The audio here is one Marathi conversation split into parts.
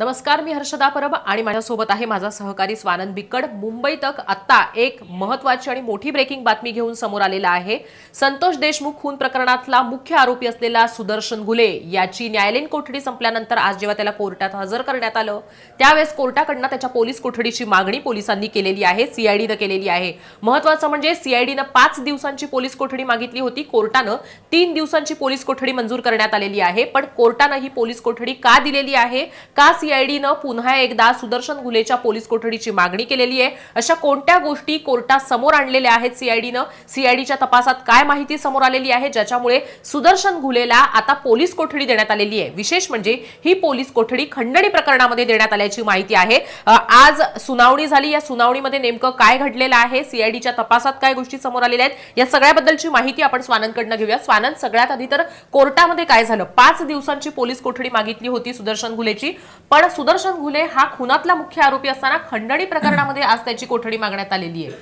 नमस्कार मी हर्षदा परब आणि माझ्यासोबत आहे माझा सहकारी स्वानंद बिकड मुंबई तक आत्ता एक महत्वाची आणि मोठी ब्रेकिंग बातमी घेऊन समोर आलेला आहे. संतोष देशमुख खून प्रकरणातला मुख्य आरोपी असलेला सुदर्शन घुले याची न्यायालयीन कोठडी संपल्यानंतर आज जेव्हा त्याला कोर्टात हजर करण्यात आलं त्यावेळेस कोर्टाकडनं त्याच्या पोलीस कोठडीची मागणी पोलिसांनी केलेली आहे सीआयडीनं केलेली आहे. महत्वाचं म्हणजे सीआयडीनं पाच दिवसांची पोलीस कोठडी मागितली होती. कोर्टानं तीन दिवसांची पोलीस कोठडी मंजूर करण्यात आलेली आहे. पण कोर्टानं ही पोलीस कोठडी का दिलेली आहे? का सीआयडीनं पुन्हा एकदा सुदर्शन घुलेच्या पोलीस कोठडीची मागणी केलेली आहे. अशा कोणत्या गोष्टी कोर्टात समोर आणलेल्या आहेत सीआयडीनं सीआयडीच्या तपासात काय माहिती समोर आलेली आहे ज्याच्यामुळे सुदर्शन घुलेला आता पोलीस कोठडी देण्यात आलेली आहे. विशेष म्हणजे ही पोलीस कोठडी खंडणी प्रकरणामध्ये देण्यात आल्याची माहिती आहे. आज सुनावणी झाली. या सुनावणीमध्ये नेमकं काय घडलेलं आहे? सीआयडीच्या तपासात काय गोष्टी समोर आलेल्या आहेत? या सगळ्याबद्दलची माहिती आपण स्वानंदकडनं घेऊया स्वानंद सगळ्यात आधी तर कोर्टामध्ये काय झालं? पाच दिवसांची पोलीस कोठडी मागितली होती सुदर्शन घुलेची पण सुदर्शन घुले हा खुनातला मुख्य आरोपी असताना खंडणी प्रकरणामध्ये आज त्याची कोठडी मागण्यात आलेली आहे.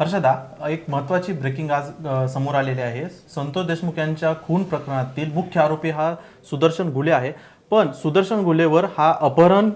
हर्षदा एक महत्वाची ब्रेकिंग आज समोर आलेली आहे. संतोष देशमुख यांच्या खून प्रकरणातील मुख्य आरोपी हा सुदर्शन गुले आहे. पण सुदर्शन गुलेवर हा अपहरण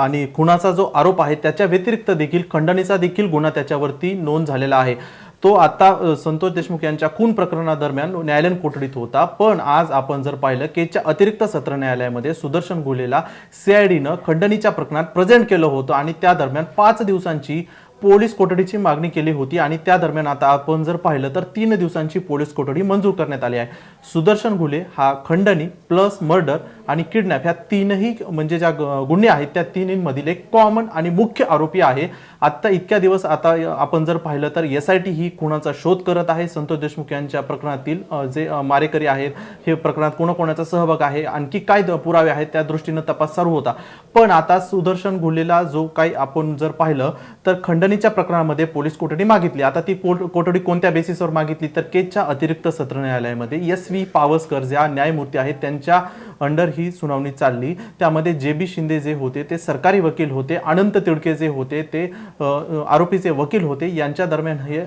आणि खुनाचा जो आरोप आहे त्याच्या व्यतिरिक्त देखील खंडणीचा देखील गुन्हा त्याच्यावरती नोंद झालेला आहे. तो आता संतोष देशमुख यांच्या खून प्रकरणादरम्यान न्यायालयीन कोठडीत होता. पण आज आपण जर पाहिलं केच्या अतिरिक्त सत्र न्यायालयामध्ये सुदर्शन गोलेला सीआयडीनं खंडणीच्या प्रकरणात प्रेझेंट केलं होतं आणि त्या दरम्यान पाच दिवसांची पोलीस कोठडीची मागणी केली होती आणि त्या दरम्यान आता आपण जर पाहिलं तर तीन दिवसांची पोलीस कोठडी मंजूर करण्यात आली आहे. सुदर्शन घुले हा खंडणी प्लस मर्डर आणि किडनॅप ह्या तीनही म्हणजे ज्या गुन्हे आहेत त्या तिन्हीमधील एक कॉमन आणि मुख्य आरोपी आहे. आत्ता इतक्या दिवस आता आपण जर पाहिलं तर एस आय टी ही कुणाचा शोध करत आहे. संतोष देशमुख यांच्या प्रकरणातील जे मारेकरी आहेत हे प्रकरणात कोणाकोणाचा सहभाग आहे आणखी काय द- पुरावे आहेत त्या दृष्टीनं तपास चालू होता. पण आता सुदर्शन घुलेला जो काही आपण जर पाहिलं तर खंडणीच्या प्रकरणामध्ये पोलीस कोठडी मागितली? आता ती कोठडी कोणत्या बेसिसवर मागितली? तर केजच्या अतिरिक्त सत्र न्यायालयामध्ये एस व्ही पावसकर ज्या न्यायमूर्ती आहेत त्यांच्या अंडर ही सुनावणी चालली. त्यामध्ये जे बी शिंदे जे होते ते सरकारी वकील होते अनंत तिडके जे होते ते आरोपीचे वकील होते यांच्या दरम्यान हे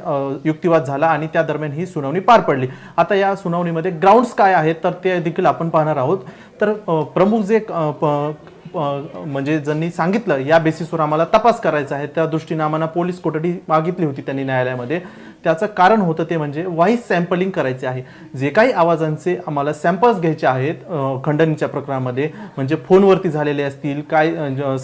युक्तिवाद झाला आणि त्या दरम्यान ही सुनावणी पार पडली. आता या सुनावणीमध्ये ग्राउंड्स काय आहेत तर ते देखील आपण पाहणार आहोत. तर प्रमुख जे म्हणजे ज्यांनी सांगितलं या बेसिसवर आम्हाला तपास करायचा आहे. त्या दृष्टीने आम्हाला पोलीस कोठडी मागितली होती त्यांनी न्यायालयामध्ये. त्याचं कारण होतं ते म्हणजे व्हॉइस सॅम्पलिंग करायचे आहे. जे काही आवाजांचे आम्हाला सॅम्पल्स घ्यायचे आहेत खंडणीच्या प्रकरणामध्ये म्हणजे फोनवरती झालेले असतील काय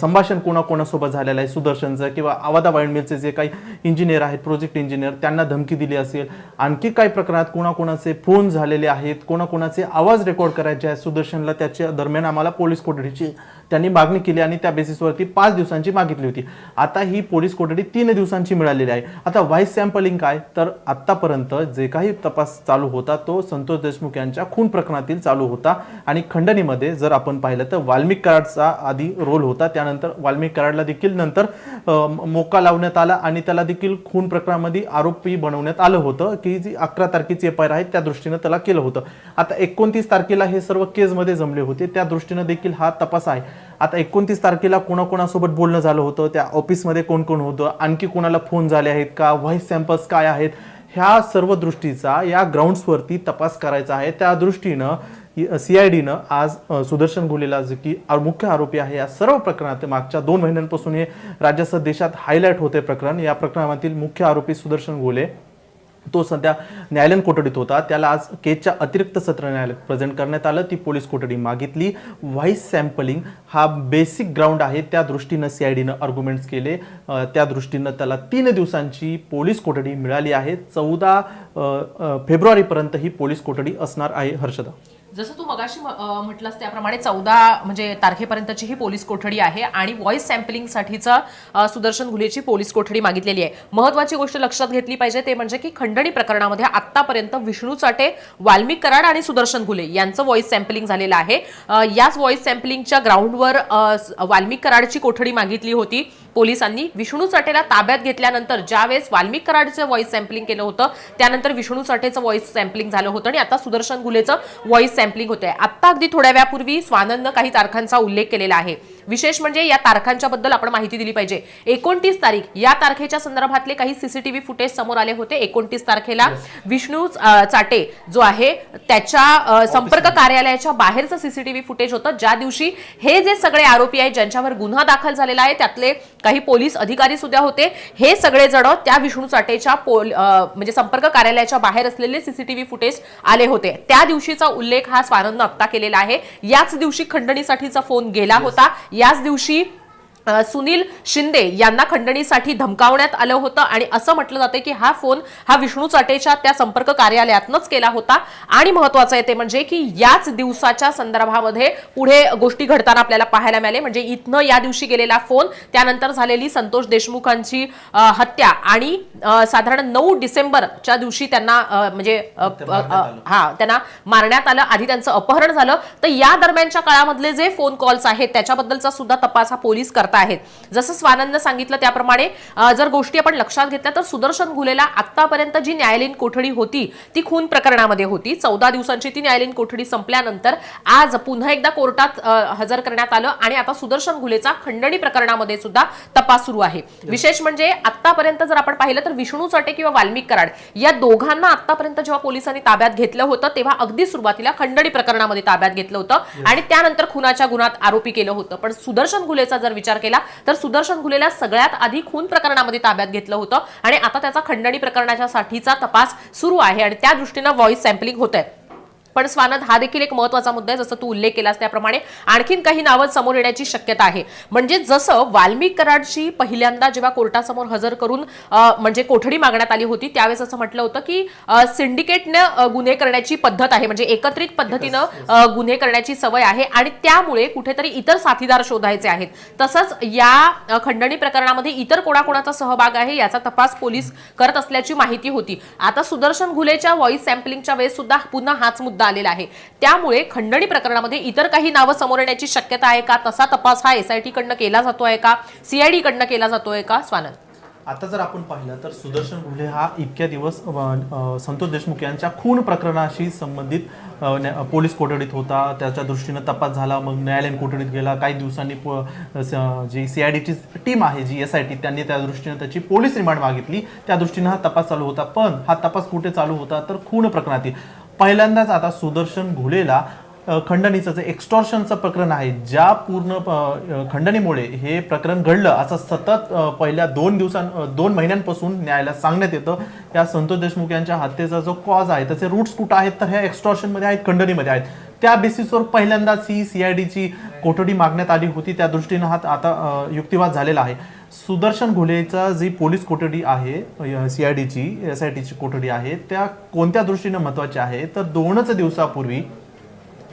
संभाषण कोणाकोणासोबत झालेलं आहे सुदर्शनचं किंवा आवादा वाईंडमिलचे जे काही इंजिनियर आहेत प्रोजेक्ट इंजिनियर त्यांना धमकी दिली असेल. आणखी काही प्रकरणात कोणाकोणाचे फोन झालेले आहेत कोणाकोणाचे आवाज रेकॉर्ड करायचे आहेत सुदर्शनला त्याच्या दरम्यान आम्हाला पोलीस कोठडीची त्यांनी मागणी केली आणि त्या बेसिसवरती पाच दिवसांची मागितली होती. आता ही पोलीस कोठडी तीन दिवसांची मिळालेली आहे. आता व्हाईस सॅम्पलिंग काय? तर आत्तापर्यंत जे काही तपास चालू होता तो संतोष देशमुख यांच्या खून प्रकरणातील चालू होता. आणि खंडणीमध्ये जर आपण पाहिलं तर वाल्मिक कराडचा आधी रोल होता. त्यानंतर वाल्मिक कराडला देखील नंतर मोका लावण्यात आला आणि त्याला देखील खून प्रकरणामध्ये आरोपी बनवण्यात आलं होतं की जी अकरा तारखेची एफ आय आर आहे त्या दृष्टीनं त्याला केलं होतं. आता एकोणतीस तारखेला हे सर्व केसमध्ये जमले होते. त्या दृष्टीनं देखील हा तपास आहे. आता एकोणतीस तारखेला कोणाकोणासोबत बोलणं झालं होतं? त्या ऑफिसमध्ये कोण कोण होतं? आणखी कोणाला फोन झाले आहेत का? व्हॉइस सॅम्पल्स काय आहेत? ह्या सर्व दृष्टीचा या ग्राउंड्सवरती तपास करायचा आहे. त्या दृष्टीनं सी आय डीनं आज सुदर्शन गुलेला जे की मुख्य आरोपी आहे या सर्व प्रकरणात मागच्या दोन महिन्यांपासून हे राज्यासह देशात हायलाईट होते प्रकरण. या प्रकरणातील मुख्य आरोपी सुदर्शन गोले तो सध्या न्यायालयीन कोठडीत होता. त्याला आज केजच्या अतिरिक्त सत्र न्यायालयात प्रेझेंट करण्यात आलं. ती पोलीस कोठडी मागितली. व्हॉइस सॅम्पलिंग हा बेसिक ग्राउंड आहे. त्या दृष्टीनं सी आय डीनं आर्ग्युमेंट्स केले. त्या दृष्टीनं त्याला तीन दिवसांची पोलीस कोठडी मिळाली आहे. चौदा फेब्रुवारीपर्यंत ही पोलीस कोठडी असणार आहे हर्षदा. जसं तू मगाशी म- म्हटलंस त्याप्रमाणे चौदा म्हणजे तारखेपर्यंतची ही पोलीस कोठडी आहे आणि व्हॉइस सॅम्पलिंगसाठीचा सुदर्शन घुलेची पोलीस कोठडी मागितलेली आहे. महत्वाची गोष्ट लक्षात घेतली पाहिजे ते म्हणजे की खंडणी प्रकरणामध्ये आतापर्यंत विष्णू चाटे वाल्मिक कराड आणि सुदर्शन घुले यांचं व्हॉइस सॅम्पलिंग झालेलं आहे. याच व्हॉइस सॅम्पलिंगच्या ग्राउंडवर वाल्मिक कराडची कोठडी मागितली होती. पोलिसांनी विष्णू चाटेला ताब्यात घेतल्यानंतर ज्यावेळेस वाल्मिक कराडचं व्हॉइस सॅम्पलिंग केलं होतं त्यानंतर विष्णू चाटेचं व्हॉइस सॅम्पलिंग झालं होतं आणि आता सुदर्शन गुलेचं व्हॉइस सॅम्पलिंग होतंय. आत्ता अगदी थोड्या वेळापूर्वी स्वानंदनं काही तारखांचा उल्लेख केलेला आहे. विशेष म्हणजे या तारखांच्या बद्दल आपण माहिती दिली पाहिजे. एकोणतीस तारीख या तारखेच्या संदर्भातले काही सीसीटीव्ही फुटेज समोर आले होते. एकोणतीस तारखेला विष्णू चाटे जो आहे त्याच्या संपर्क कार्यालयाच्या बाहेरचं सीसीटीव्ही फुटेज होतं. ज्या दिवशी हे जे सगळे आरोपी आहेत ज्यांच्यावर गुन्हा दाखल झालेला आहे त्यातले काही पोलीस अधिकारी सुद्धा होते. हे सगळे जण त्या विष्णू चाटेच्या म्हणजे संपर्क कार्यालयाच्या बाहेर असलेले सीसीटीव्ही फुटेज आले होते. त्या दिवशीचा उल्लेख हा स्वानंद आत्ता केलेला आहे. याच दिवशी खंडणीसाठीचा फोन गेला होता. याच दिवशी सुनील शिंदे यांना खंडणीसाठी धमकावण्यात आलं होतं आणि असं म्हटलं जातं की हा फोन हा विष्णू चाटेच्या त्या संपर्क कार्यालयातनच केला होता. आणि महत्वाचं आहे ते म्हणजे की याच दिवसाच्या संदर्भामध्ये पुढे गोष्टी घडताना आपल्याला पाहायला मिळाले. म्हणजे इथनं या दिवशी गेलेला फोन त्यानंतर झालेली संतोष देशमुखांची हत्या आणि साधारण नऊ डिसेंबरच्या दिवशी त्यांना म्हणजे. हा त्यांना मारण्यात आलं. आधी त्यांचं अपहरण झालं. तर या दरम्यानच्या काळामधले जे फोन कॉल्स आहेत त्याच्याबद्दलचा सुद्धा तपास हा पोलीस करत आहेत. जसं स्वानंद सांगितलं त्याप्रमाणे जर गोष्टी आपण लक्षात घेतल्या तर सुदर्शन घुलेला आतापर्यंत जी न्यायालयीन कोठडी होती ती खून प्रकरणामध्ये होती. चौदा दिवसांची ती न्यायालयीन कोठडी संपल्यानंतर आज पुन्हा एकदा कोर्टात हजर करण्यात आलं आणि आता सुदर्शन घुलेचा खंडणी प्रकरणामध्ये सुद्धा तपास सुरू आहे. विशेष म्हणजे आतापर्यंत जर आपण पाहिलं तर विष्णू चटे किंवा वाल्मिक कराड या दोघांना आतापर्यंत जेव्हा पोलिसांनी ताब्यात घेतलं होतं तेव्हा अगदी सुरुवातीला खंडणी प्रकरणामध्ये ताब्यात घेतलं होतं आणि त्यानंतर खुनाच्या गुन्ह्यात आरोपी केलं होतं. पण सुदर्शन घुलेचा जर विचार केला तर सुदर्शन घुलेला सगळ्यात आधी खून प्रकरणामध्ये ताब्यात घेतलं होतं आणि आता त्याचा खंडणी प्रकरणाच्या साठीचा तपास सुरू आहे आणि त्या दृष्टीनं व्हॉइस सॅम्पलिंग होत आहे पण स्वानंद हा देखील एक महत्त्वाचा मुद्दा आहे जसं तू उल्लेख केलास त्याप्रमाणे. आणखीन काही नावं समोर येण्याची शक्यता आहे. म्हणजे जसं वाल्मिक कराडची पहिल्यांदा जेव्हा कोर्टासमोर हजर करून म्हणजे कोठडी मागण्यात आली होती त्यावेळेस असं म्हटलं होतं की सिंडिकेटने गुन्हे करण्याची पद्धत आहे. म्हणजे एकत्रित पद्धतीनं गुन्हे करण्याची सवय आहे आणि त्यामुळे कुठेतरी इतर साथीदार शोधायचे आहेत. तसंच या खंडणी प्रकरणामध्ये इतर कोणाकोणाचा सहभाग आहे याचा तपास पोलीस करत असल्याची माहिती होती. आता सुदर्शन घुलेच्या व्हॉइस सॅम्पलिंगच्या वेळेस सुद्धा पुन्हा हाच मुद्दा आलेला आहे. त्यामुळे खंडणी प्रकरणामध्ये इतर काही नावं समोर येण्याची शक्यता आहे का? तसा तपास हा एसआयटी कडनं केला जातोय का? सीआयडी कडनं केला जातोय का? स्वानंद. आता जर आपण पाहिलं तर सुदर्शन घुले हा इतक्या दिवस संतोष देशमुख यांच्या खून प्रकरणाशी संबंधित पोलीस कोठडीत होता. त्याच्या दृष्टीनं तपास झाला. मग न्यायालयीन कोठडीत गेला. काही दिवसांनी जी सी आय डीची टीम आहे जी एस आय टी त्यांनी त्या दृष्टीनं त्याची पोलीस रिमांड मागितली. त्या दृष्टीनं हा तपास चालू होता. पण हा तपास कुठे चालू होता? तर खून प्रकरणातील. पहिल्यांदाच आता सुदर्शन घुलेला खंडणीचं जे एक्स्टॉर्शनचं प्रकरण आहे ज्या पूर्ण खंडणीमुळे हे प्रकरण घडलं असं सतत पहिल्या दोन दिवसां दोन महिन्यांपासून न्यायालयात सांगण्यात येतं या संतोष देशमुख यांच्या हत्येचा जो कॉज आहे त्याचे रूट्स कुठं आहेत तर ह्या एक्स्टॉर्शनमध्ये आहेत खंडणीमध्ये आहेत. त्या बेसिसवर पहिल्यांदाच ही सी आय डीची कोठडी मागण्यात आली होती त्या दृष्टीनं हा आता युक्तिवाद झालेला आहे. सुदर्शन घोलेचा जी पोलीस कोठडी आहे सी आय डीची एस आय टीची कोठडी आहे त्या कोणत्या दृष्टीनं महत्वाची आहे? तर दोनच दिवसापूर्वी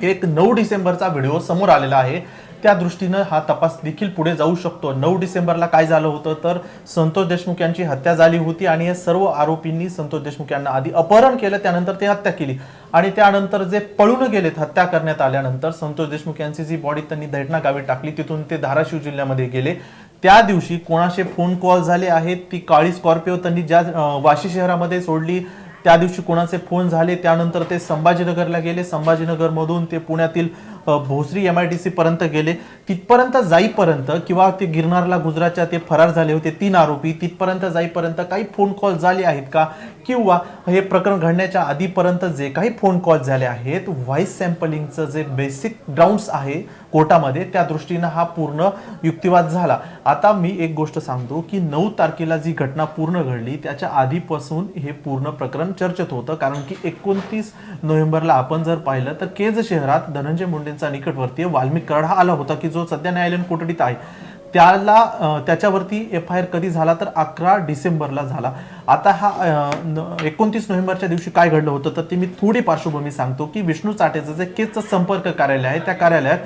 एक नऊ डिसेंबरचा व्हिडिओ समोर आलेला आहे. त्या दृष्टीनं हा तपास देखील पुढे जाऊ शकतो. नऊ डिसेंबरला काय झालं होतं? तर संतोष देशमुख यांची हत्या झाली होती आणि हे सर्व आरोपींनी संतोष देशमुख यांना आधी अपहरण केलं त्यानंतर ते हत्या केली. आणि त्यानंतर जे पळून गेलेत हत्या करण्यात आल्यानंतर संतोष देशमुख यांची जी बॉडी त्यांनी दैठणा गावी टाकली तिथून ते धाराशिव जिल्ह्यामध्ये गेले. त्या दिवशी कोणाचे फोन कॉल झाले आहेत ती काळी स्कॉर्पिओ त्यांनी ज्या वाशी शहरामध्ये सोडली त्या दिवशी कोणाचे फोन झाले त्यानंतर ते संभाजीनगरला गेले. संभाजीनगरमधून ते पुण्यातील Bhosari M I D C पर्यंत गेले. तिथपर्यंत जाईपर्यंत किंवा ते गिरनारला गुजरातच्या ते फरार झाले होते तीन आरोपी. तिथपर्यंत जाईपर्यंत काही फोन कॉल झाले आहेत का? किंवा हे प्रकरण घडण्याच्या आधीपर्यंत जे काही फोन कॉल झाले आहेत व्हॉइस सॅम्पलिंगचं जे बेसिक ग्राउंड्स आहे कोर्टामध्ये त्या दृष्टीनं हा पूर्ण युक्तिवाद झाला. आता मी एक गोष्ट सांगतो की नऊ तारखेला जी घटना पूर्ण घडली त्याच्या आधीपासून हे पूर्ण प्रकरण चर्चेत होतं. कारण की एकोणतीस नोव्हेंबरला आपण जर पाहिलं तर केज शहरात धनंजय मुंडेंचा निकटवर्तीय वाल्मिक कराड हा आला होता की जो सध्या न्यायालयीन कोठडीत आहे. त्याला त्याच्यावरती एफ आय आर कधी झाला तर अकरा डिसेंबरला झाला. आता हा एकोणतीस नोव्हेंबरच्या दिवशी काय घडलं होतं तर ते मी थोडी पार्श्वभूमी सांगतो की विष्णू चाटेचं जे केसचं संपर्क कार्यालय आहे त्या कार्यालयात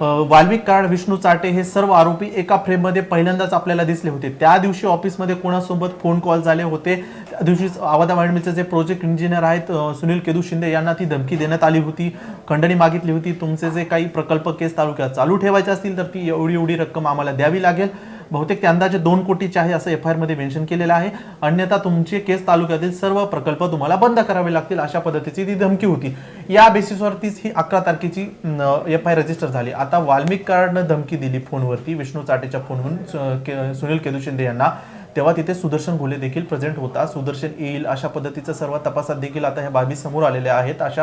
वाल्मिक कराड विष्णू चाटे हे सर्व आरोपी एका फ्रेममध्ये पहिल्यांदाच आपल्याला दिसले होते. त्या दिवशी ऑफिसमध्ये कोणासोबत फोन कॉल झाले होते त्या दिवशी आवादा वाळमीचे जे प्रोजेक्ट इंजिनियर आहेत सुनील केदू शिंदे यांना ती धमकी देण्यात आली होती खंडणी मागितली होती. तुमचे जे काही प्रकल्प केस तालुक्यात चालू ठेवायचे असतील तर ती एवढी एवढी रक्कम आम्हाला द्यावी लागेल. बहुतेक ते अंदाजे दोन कोटीचे आहे असं एफ आय आरमध्ये मेन्शन केलेलं आहे. अन्यथा तुमचे केस तालुक्यातील सर्व प्रकल्प तुम्हाला बंद करावे लागतील अशा पद्धतीची ती धमकी होती. या बेसिसवरतीच ही अकरा तारखेची एफ आय रजिस्टर झाली. आता वाल्मिक कार्डनं धमकी दिली फोनवरती. विष्णू चाटेच्या फोनवरून सु- के- सुनील केदू शिंदे यांना. तेव्हा तिथे सुदर्शन घोले देखील प्रेझेंट होता. सुदर्शन येईल अशा पद्धतीचं सर्व तपासात देखील आता ह्या बाबी समोर आलेल्या आहेत. अशा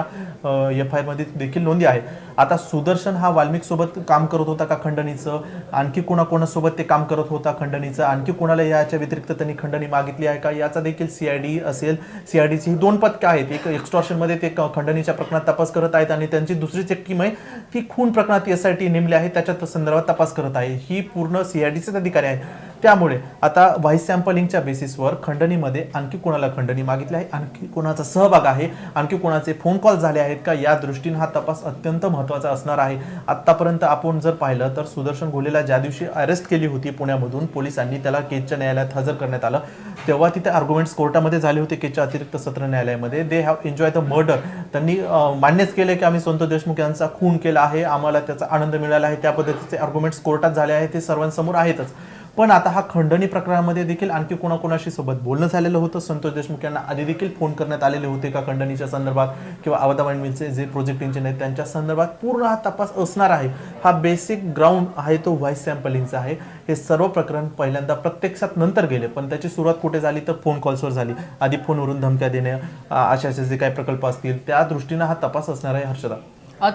एफ आयमध्ये देखील नोंदी आहे. आता सुदर्शन हा वाल्मिकसोबत काम करत होता का खंडणीचं? आणखी कोणाकोणासोबत ते काम करत होता खंडणीचं? आणखी कोणाला याच्या व्यतिरिक्त त्यांनी खंडणी मागितली आहे का? याचा देखील सी आय डी असेल. सी आय डीची ही दोन पथकं आहेत. एक एक्स्ट्रॉशनमध्ये ते खंडणीच्या प्रकरणात तपास करत आहेत आणि त्यांची दुसरीच एक टीम आहे ती खून प्रकरणात एस आय टी नेमली आहे. त्याच्या संदर्भात तपास करत आहे. ही पूर्ण सी आय डीचेच अधिकारी आहे त्यामुळे आता व्हाईस सॅम्पलिंगच्या बेसिसवर खंडणीमध्ये आणखी कोणाला खंडणी मागितली आहे? आणखी कोणाचा सहभाग आहे? आणखी कोणाचे फोन कॉल झाले आहेत का? या दृष्टीने हा तपास अत्यंत महत्त्वाचा असणार आहे. आत्तापर्यंत आपण जर पाहिलं तर सुदर्शन घोलेला ज्या दिवशी अरेस्ट केली होती पुण्यामधून पोलिसांनी त्याला केजच्या न्यायालयात हजर करण्यात आलं. तेव्हा तिथे आर्ग्युमेंट्स कोर्टामध्ये झाले होते केजच्या अतिरिक्त सत्र न्यायालयामध्ये. They have enjoy the murder त्यांनी मान्यच केले की आम्ही संतोष देशमुख यांचा खून केला आहे. आम्हाला त्याचा आनंद मिळाला आहे. त्या पद्धतीचे आर्ग्युमेंट्स कोर्टात झाले आहेत. ते सर्वांसमोर आहेतच. पण आता हा खंडणी प्रकरणामध्ये देखील आणखी कोणाकोणाशी सोबत बोलणं झालेलं होतं? संतोष देशमुख यांना आधी देखील फोन करण्यात आलेले होते का खंडणीच्या संदर्भात? किंवा अवधाबाई मिलचे जे प्रोजेक्ट इंजिनियर आहेत त्यांच्या संदर्भात पूर्ण हा तपास असणार आहे? हा बेसिक ग्राउंड आहे तो व्हॉइस सॅम्पलिंगचा आहे. हे सर्व प्रकरण पहिल्यांदा प्रत्यक्षात नंतर गेले पण त्याची सुरुवात कुठे झाली? तर फोन कॉल्सवर झाली. आधी फोनवरून धमक्या देणे अशा असे जे काही प्रकल्प असतील त्या दृष्टीनं हा तपास असणार आहे हर्षदा.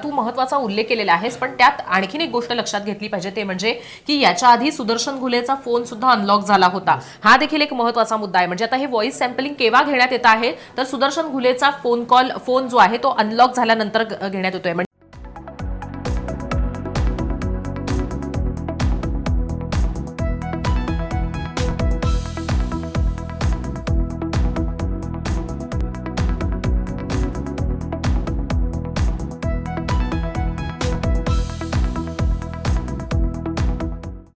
तू महत्त्वाचा उल्लेख केलेला आहेस पण त्यात आणखीन एक गोष्ट लक्षात घेतली पाहिजे ते म्हणजे की याच्या आधी सुदर्शन घुलेचा फोन सुद्धा अनलॉक झाला होता. हा देखील एक महत्त्वाचा मुद्दा आहे. म्हणजे आता हे व्हॉइस सॅम्पलिंग केव्हा घेण्यात येत आहे? तर सुदर्शन घुलेचा फोन कॉल फोन जो आहे तो अनलॉक झाल्यानंतर घेण्यात येतोय.